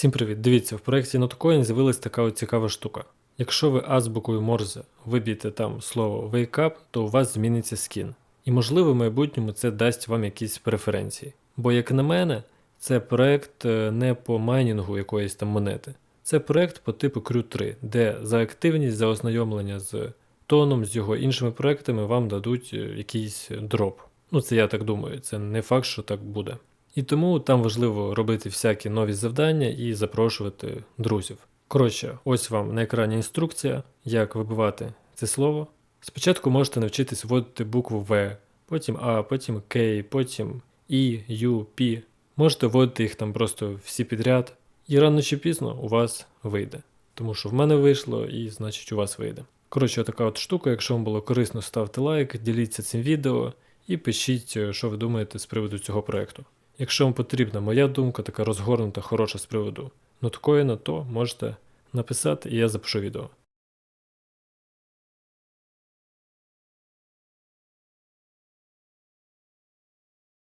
Всім привіт! Дивіться, в проєкті Notcoin з'явилась така от цікава штука. Якщо ви азбукою Морзе виб'єте там слово Wake Up, то у вас зміниться скін. І можливо в майбутньому це дасть вам якісь преференції. Бо, як на мене, це проект е, не по майнінгу якоїсь там монети. Це проект по типу Crew 3, де за активність, за ознайомлення з тоном, з його іншими проектами вам дадуть е, якийсь дроп. Ну, це я так думаю, це не факт, що так буде. І тому там важливо робити всякі нові завдання і запрошувати друзів. Коротше, ось вам на екрані інструкція, як вибивати це слово. Спочатку можете навчитись вводити букву В, потім А, потім К, потім І, Ю, Пі. Можете вводити їх там просто всі підряд, і рано чи пізно у вас вийде. Тому що в мене вийшло, і значить у вас вийде. Коротше, така от штука, якщо вам було корисно, ставте лайк, діліться цим відео і пишіть, е, що ви думаєте з приводу цього проекту. Якщо вам потрібна моя думка, така розгорнута, хороша з приводу ноткоїна, то можете написати і я запишу відео.